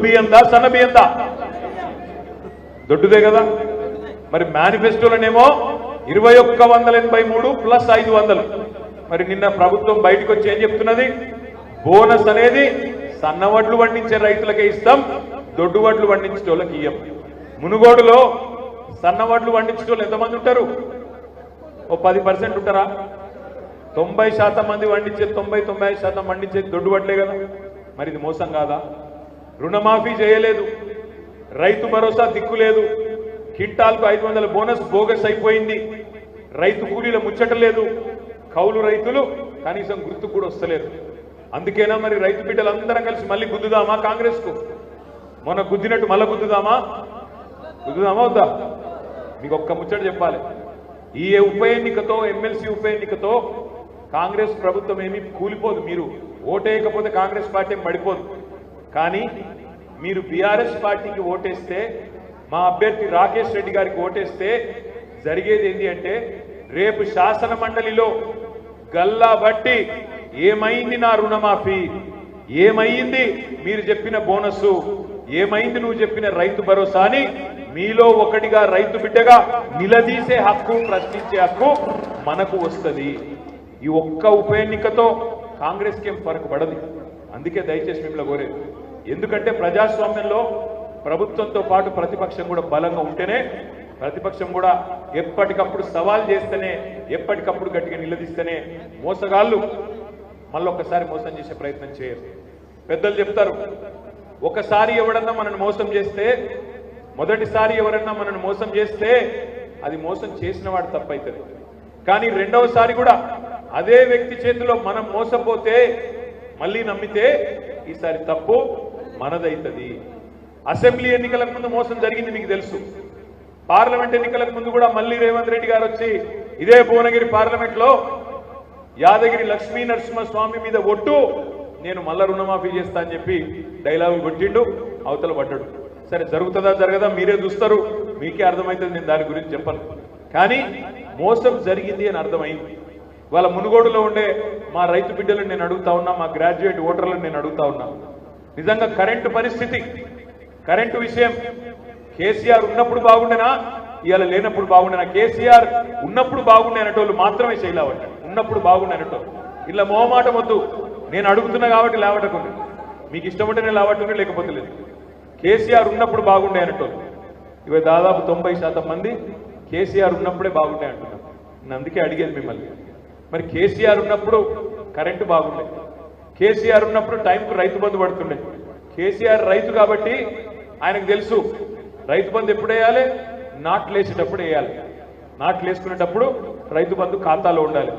బియ్యందా సన్న బియ్యందా? దొడ్డుదే కదా. మరి మేనిఫెస్టోలనేమో ఇరవై ఒక్క వందల ఎనభై మూడు ప్లస్ ఐదు వందలు. మరి నిన్న ప్రభుత్వం బయటకు వచ్చి ఏం చెప్తున్నది? బోనస్ అనేది సన్న వడ్లు పండించే రైతులకే ఇస్తాం దొడ్డు వడ్లు పండించే వాళ్ళకి ఇయ్యం. మునుగోడులో సన్న వడ్లు పండించే వాళ్ళు ఎంతమంది ఉంటారు? ఓ పది పర్సెంట్ ఉంటారా? తొంభై శాతం మంది పండించే తొంభై తొంభై శాతం పండించేది దొడ్డు వడ్లే కదా. మరి ఇది మోసం కాదా? రుణమాఫీ చేయలేదు. రైతు భరోసా దిక్కు లేదు కింటాల్కు ఐదు వందల బోనస్ బోగస్ అయిపోయింది. రైతు కూలీల ముచ్చట లేదు. కౌలు రైతులు కనీసం గుర్తు కూడా వస్తలేరు. అందుకేనా మరి రైతు బిడ్డలందరం కలిసి మళ్ళీ గుద్దుదామా కాంగ్రెస్కు మొన్న గుద్దినట్టు మళ్ళీ గుద్దుదామా? గుద్దుదామా వద్దా? మీకు ఒక్క ముచ్చట చెప్పాలి. ఈ ఉప ఎన్నికతో ఎమ్మెల్సీ ఉప ఎన్నికతో కాంగ్రెస్ ప్రభుత్వం ఏమీ కూలిపోదు మీరు. ఓటేయకపోతే కాంగ్రెస్ పార్టీ మడిపోదు పడిపోదు. కానీ మీరు బీఆర్ఎస్ పార్టీకి ఓటేస్తే మా అభ్యర్థి రాకేష్ రెడ్డి గారికి ఓటేస్తే జరిగేది ఏంటి అంటే రేపు శాసన మండలిలో గల్లా బట్టి ఏమైంది నా రుణమాఫీ? ఏమైంది మీరు చెప్పిన బోనస్ ఏమైంది నువ్వు చెప్పిన రైతు భరోసా అని మీలో ఒకటిగా రైతు బిడ్డగా నిలదీసే హక్కు ప్రశ్నించే హక్కు మనకు వస్తుంది. ఈ ఒక్క ఉప ఎన్నికతో కాంగ్రెస్కి ఏం పడదు. అందుకే దయచేసి మిమ్మల్ని కోరేది. ఎందుకంటే ప్రజాస్వామ్యంలో ప్రభుత్వంతో పాటు ప్రతిపక్షం కూడా బలంగా ఉంటేనే ప్రతిపక్షం కూడా ఎప్పటికప్పుడు సవాల్ చేస్తేనే ఎప్పటికప్పుడు గట్టిగా నిలదీస్తేనే మోసగాళ్ళు మళ్ళొక్కసారి మోసం చేసే ప్రయత్నం చేయరు. పెద్దలు చెప్తారు ఒకసారి ఎవడన్నా మనల్ని మోసం చేస్తే మొదటిసారి ఎవరన్నా మనల్ని మోసం చేస్తే అది మోసం చేసిన వాడు తప్పైతుంది. కానీ రెండవసారి కూడా అదే వ్యక్తి చేతిలో మనం మోసపోతే మళ్ళీ నమ్మితే ఈసారి తప్పు మనదైతుంది. అసెంబ్లీ ఎన్నికలకు ముందు మోసం జరిగింది మీకు తెలుసు. పార్లమెంట్ ఎన్నికలకు ముందు కూడా మళ్ళీ రేవంత్ రెడ్డి గారు వచ్చి ఇదే భువనగిరి పార్లమెంట్లో యాదగిరి లక్ష్మీ నరసింహస్వామి మీద ఒట్టు నేను మళ్ళా రుణమాఫీ చేస్తా అని చెప్పి డైలాగు కొట్టిండు అవతల పడ్డాడు. సరే జరుగుతుందా జరగదా? మీరే చూస్తారు. మీకే అర్థమవుతుంది నేను దాని గురించి చెప్పను. కానీ మోసం జరిగింది అని అర్థమైంది. వాళ్ళ మునుగోడులో ఉండే మా రైతు బిడ్డలను నేను అడుగుతా ఉన్నా మా గ్రాడ్యుయేట్ ఓటర్లను నేను అడుగుతా ఉన్నా. నిజంగా కరెంటు పరిస్థితి కరెంటు విషయం కేసీఆర్ ఉన్నప్పుడు బాగుండేనా? ఇవాళ లేనప్పుడు బాగుండేనా? కేసీఆర్ ఉన్నప్పుడు బాగుండే అనేటోళ్ళు మాత్రమే చేయలేవట ఉన్నప్పుడు బాగుండే అనేటోళ్ళు ఇలా మొహమాటం వద్దు నేను అడుగుతున్నా కాబట్టి లేవటకుంది మీకు ఇష్టం ఉంటే నేను లేవట్టుండే లేకపోతే లేదు. కేసీఆర్ ఉన్నప్పుడు బాగుండే అనేటోళ్ళు ఇవి దాదాపు తొంభై శాతం మంది కేసీఆర్ ఉన్నప్పుడే బాగుండే అంటున్నారు నేను అందుకే అడిగేది మిమ్మల్ని. మరి కేసీఆర్ ఉన్నప్పుడు కరెంటు బాగుండే. కేసీఆర్ ఉన్నప్పుడు టైంకు రైతు బంధు పడుతుండే. కేసీఆర్ రైతు కాబట్టి ఆయనకు తెలుసు రైతు బంధు ఎప్పుడు వేయాలి? నాట్లు వేసేటప్పుడు వేయాలి. నాట్లు వేసుకునేటప్పుడు రైతు బంధు ఖాతాలో ఉండాలి.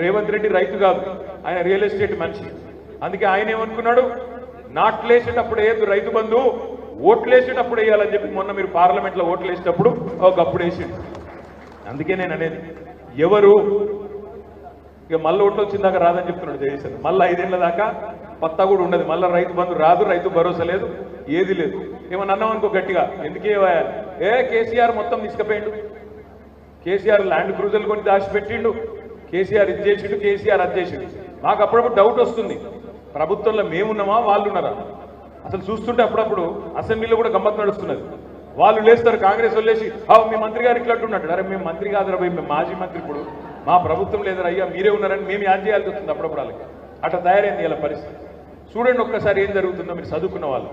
రేవంత్ రెడ్డి రైతు కాదు ఆయన రియల్ ఎస్టేట్ మనిషి. అందుకే ఆయన ఏమనుకున్నాడు? నాట్లు వేసేటప్పుడు వేయద్దు రైతు బంధు ఓట్లు వేసేటప్పుడు వేయాలని చెప్పి మొన్న మీరు పార్లమెంట్లో ఓట్లు వేసేటప్పుడు ఒకప్పుడు వేసిండు. అందుకే నేను అనేది ఎవరు ఇక మళ్ళీ ఓట్లు వచ్చిందాకా రాదని చెప్తున్నాడు జగదీశన్ మళ్ళీ ఐదేళ్ళ దాకా పత్తా కూడా ఉండదు. మళ్ళీ రైతు బంధు రాదు రైతు భరోసా లేదు ఏది లేదు. ఏమన్నా అన్నాం అనుకో గట్టిగా. ఎందుకే వేయాలి ఏ కేసీఆర్ మొత్తం తీసుకుపోయిండు. కేసీఆర్ ల్యాండ్ క్రూజర్లు కొని దాచిపెట్టిండు. కేసీఆర్ ఇది చేసిండు కేసీఆర్ అది చేసిండు. మాకు అప్పుడప్పుడు డౌట్ వస్తుంది. ప్రభుత్వంలో మేమున్నామా వాళ్ళు ఉన్నారా అసలు చూస్తుంటే అప్పుడప్పుడు అసెంబ్లీలో కూడా గమ్మత్ నడుస్తున్నది. వాళ్ళు లేస్తారు కాంగ్రెస్ వాళ్ళు లేచి మీ మంత్రి గారు ఇట్లా అరే మేము మంత్రి కాదురా భయ్ మేము మాజీ మంత్రి ఇప్పుడు. మా ప్రభుత్వం లేదని అయ్యా మీరే ఉన్నారని మేము యాద్ చేయాల్సి వస్తుంది అప్పుడప్పుడు వాళ్ళకి. అట్లా తయారైంది ఇలా పరిస్థితి. చూడండి ఒక్కసారి ఏం జరుగుతుందో మీరు చదువుకున్న వాళ్ళు.